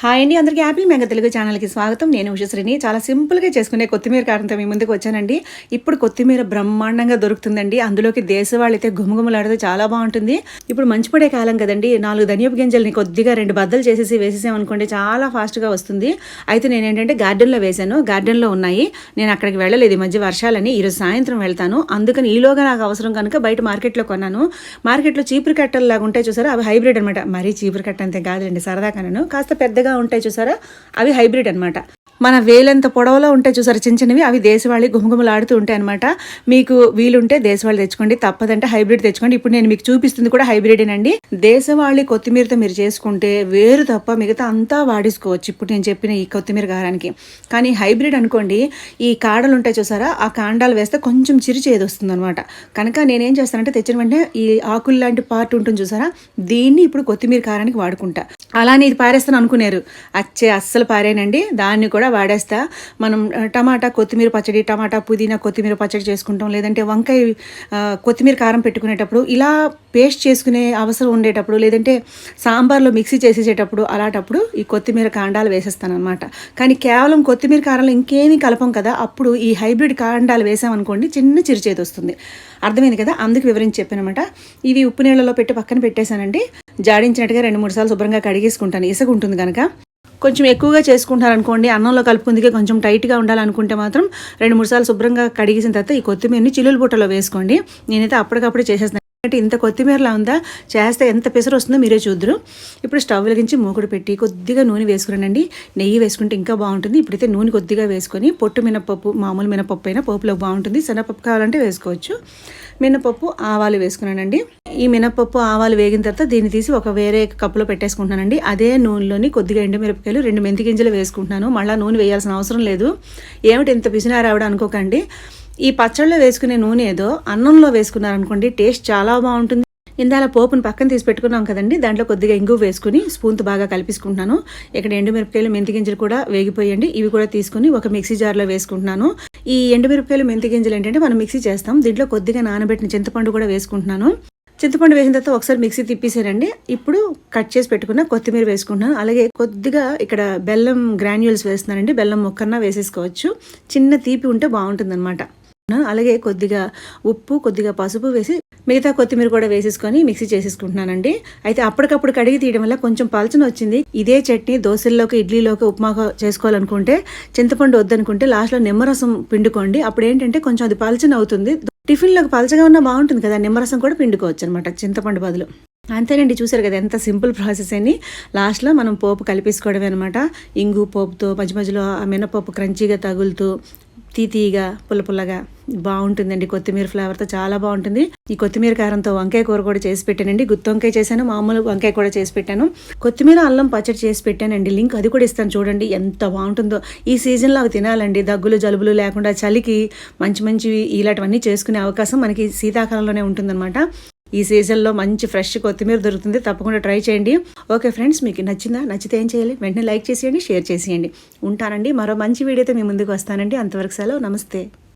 Hi అండి అందరికీ happy mega Telugu ఛానల్కి స్వాగతం. నేను ఉషశ్రీని చాలా సింపుల్గా చేసుకునే కొత్తిమీర కారంతో మీ ముందుకు వచ్చానండి. ఇప్పుడు కొత్తిమీర బ్రహ్మాండంగా దొరుకుతుందండి. అందులోకి దేశవాళ్ళైతే గుమగుమలాడితే చాలా బాగుంటుంది. ఇప్పుడు మంచి పడే కాలం కదండి. నాలుగు ధనియపు గింజల్ని కొద్దిగా రెండు బద్దలు చేసేసి వేసేసామనుకోండి చాలా ఫాస్ట్గా వస్తుంది. అయితే నేను ఏంటంటే గార్డెన్లో వేశాను. గార్డెన్లో ఉన్నాయి. నేను అక్కడికి వెళ్ళలేదు. ఈ మధ్య వర్షాలని ఈరోజు సాయంత్రం వెళ్తాను. అందుకని ఈలోగా నాకు అవసరం కనుక బయట మార్కెట్లో కొన్నాను. మార్కెట్లో చీపురు కట్టలు లాగా ఉంటాయి చూసారా? అవి హైబ్రిడ్ అనమాట మరీ చీపురు కట్ట అంతే కాదులేండి సరదా కనను కాస్త పెద్దగా ఉంటాయి చూసారా? అవి హైబ్రిడ్ అనమాట మన వేలంత పొడవలో ఉంటాయి చూసారు? చిన్న చిన్నవి అవి దేశవాళీ గుమగుమలాడుతూ ఉంటాయి అనమాట మీకు వీలుంటే దేశవాళి తెచ్చుకోండి తప్పదంటే హైబ్రిడ్ తెచ్చుకోండి. ఇప్పుడు నేను మీకు చూపిస్తుంది కూడా హైబ్రిడేనండి. దేశవాళి కొత్తిమీరతో మీరు చేసుకుంటే వేరు తప్ప మిగతా అంతా వాడేసుకోవచ్చు. ఇప్పుడు నేను చెప్పిన ఈ కొత్తిమీర కారానికి కానీ హైబ్రిడ్ అనుకోండి ఈ కాడలు ఉంటాయి చూసారా? ఆ కాండాలు వేస్తే కొంచెం చిరు చేదు వస్తుంది అనమాట కనుక నేనేం చేస్తానంటే తెచ్చిన వెంటనే ఈ ఆకులు లాంటి పార్ట్ ఉంటుంది చూసారా? దీన్ని ఇప్పుడు కొత్తిమీర కారానికి వాడుకుంటా. అలానే ఇది పారేస్తాను అనుకున్నారు అచ్చే అస్సలు పారేనండి. దాన్ని కూడా వాడేస్తా. మనం టమాటా కొత్తిమీర పచ్చడి టమాటా పుదీనా కొత్తిమీర పచ్చడి చేసుకుంటాం. లేదంటే వంకాయ కొత్తిమీర కారం పెట్టుకునేటప్పుడు ఇలా పేస్ట్ చేసుకునే అవసరం ఉండేటప్పుడు లేదంటే సాంబార్లో మిక్సీ చేసేసేటప్పుడు అలాంటప్పుడు ఈ కొత్తిమీర కాండాలు వేసేస్తాను అనమాట కానీ కేవలం కొత్తిమీర కారంలో ఇంకేమీ కలపం కదా. అప్పుడు ఈ హైబ్రిడ్ కాండాలు వేసామనుకోండి చిన్న చిరుచేతి వస్తుంది అర్థమైంది కదా? అందుకు వివరించి చెప్పానమాట. ఇవి ఉప్పు నీళ్ళలో పెట్టి పక్కన పెట్టేశానండి. జాడించినట్టుగా రెండు మూడు సార్లు శుభ్రంగా కడిగేసుకుంటాను. ఇసుక ఉంటుంది కనుక కొంచెం ఎక్కువగా చేసుకుంటారనుకోండి అన్నంలో కలుపుకుందికే కొంచెం టైట్గా ఉండాలనుకుంటే మాత్రం రెండు మూడు సార్లు శుభ్రంగా కడిగేసిన తర్వాత ఈ కొత్తిమీరని చిల్లుల బుట్టలో వేసుకోండి. నేనైతే అప్పటికప్పుడు చేసేస్తాను. అంటే ఇంత కొత్తిమీరలా ఉందా? చేస్తే ఎంత పెసరు వస్తుందో మీరే చూద్దరు. ఇప్పుడు స్టవ్ వెలిగించి మూకుడు పెట్టి కొద్దిగా నూనె వేసుకున్నానండి. నెయ్యి వేసుకుంటే ఇంకా బాగుంటుంది. ఇప్పుడైతే నూనె కొద్దిగా వేసుకొని పొట్టు మినపప్పు మామూలు మినపప్పు అయినా పోపులో బాగుంటుంది. శనగపప్పు కావాలంటే వేసుకోవచ్చు. మినపప్పు ఆవాలు వేసుకున్నానండి. ఈ మినపప్పు ఆవాలు వేగిన తర్వాత దీన్ని తీసి ఒక వేరే కప్పులో పెట్టేసుకుంటున్నానండి. అదే నూనెలోని కొద్దిగా ఎండుమిరపకాయలు రెండు మెంతి గింజలు వేసుకుంటున్నాను. మళ్ళీ నూనె వేయాల్సిన అవసరం లేదు. ఏమిటి ఇంత పిసినారావిడ అనుకోకండి. ఈ పచ్చళ్ళలో వేసుకునే నూనె ఏదో అన్నంలో వేసుకున్నారనుకోండి టేస్ట్ చాలా బాగుంటుంది. ఇందాల పోపును పక్కన తీసి పెట్టుకున్నాం కదండి దాంట్లో కొద్దిగా ఇంగువ వేసుకుని స్పూన్తో బాగా కలిపేసుకుంటున్నాను. ఇక్కడ ఎండుమిరపకాయలు మెంతి గింజలు కూడా వేగిపోయండి ఇవి కూడా తీసుకుని ఒక మిక్సీ జార్లో వేసుకుంటున్నాను. ఈ ఎండుమిరపకాయలు మెంతి గింజలు ఏంటంటే మనం మిక్సీ చేస్తాం దీంట్లో కొద్దిగా నానబెట్టిన చింతపండు కూడా వేసుకుంటున్నాను. చింతపండు వేసిన తర్వాత ఒకసారి మిక్సీ తిప్పేసానండి ఇప్పుడు కట్ చేసి పెట్టుకున్న కొత్తిమీర వేసుకుంటున్నాను. అలాగే కొద్దిగా ఇక్కడ బెల్లం గ్రాన్యూల్స్ వేస్తున్నానండి బెల్లం మొక్కన్నా వేసేసుకోవచ్చు. చిన్న తీపి ఉంటే బాగుంటుంది అలాగే కొద్దిగా ఉప్పు కొద్దిగా పసుపు వేసి మిగతా కొత్తిమీర కూడా వేసేసుకొని మిక్సీ చేసేసుకుంటున్నానండి. అయితే అప్పటికప్పుడు కడిగి తీయడం వల్ల కొంచెం పలచన వచ్చింది. ఇదే చట్నీ దోశల్లోకి ఇడ్లీలోకి ఉప్మా చేసుకోవాలనుకుంటే చింతపండు వద్దనుకుంటే లాస్ట్లో నిమ్మరసం పిండుకోండి. అప్పుడు ఏంటంటే కొంచెం అది పలచన అవుతుంది. టిఫిన్లోకి పలచగా ఉన్నా బాగుంటుంది కదా నిమ్మరసం కూడా పిండుకోవచ్చు అనమాట చింతపండు బదులు. అంతేనండి చూసారు కదా ఎంత సింపుల్ ప్రాసెస్ అని లాస్ట్లో మనం పోపు కలిపేసుకోవడమే అనమాట. ఇంగు పోపుతో మధ్య మధ్యలో ఆ మినపప్పు క్రంచీగా తగులుతూ తీతీగా పుల్ల పుల్లగా బాగుంటుందండి. కొత్తిమీర ఫ్లేవర్తో చాలా బాగుంటుంది. ఈ కొత్తిమీర కారంతో వంకాయ కూర కూడా చేసి పెట్టానండి. గుత్తి వంకాయ చేశాను. మామూలు వంకాయ కూడా చేసి పెట్టాను. కొత్తిమీర అల్లం పచ్చడి చేసి పెట్టానండి. లింక్ అది కూడా ఇస్తాను చూడండి. ఎంత బాగుంటుందో. ఈ సీజన్లో అవి తినాలండి. దగ్గులు జలుబులు లేకుండా చలికి మంచి మంచివి ఇలాంటివన్నీ చేసుకునే అవకాశం మనకి శీతాకాలంలోనే ఉంటుందన్నమాట. ఈ సీజన్లో మంచి ఫ్రెష్ కొత్తిమీర దొరుకుతుంది. తప్పకుండా ట్రై చేయండి. ఓకే ఫ్రెండ్స్ మీకు నచ్చిందా? నచ్చితే ఏం చేయాలి? వెంటనే లైక్ చేసేయండి షేర్ చేసేయండి. ఉంటానండి. మరో మంచి వీడియోతో మీ ముందుకు వస్తానండి. అంతవరకు సెలవు. నమస్తే.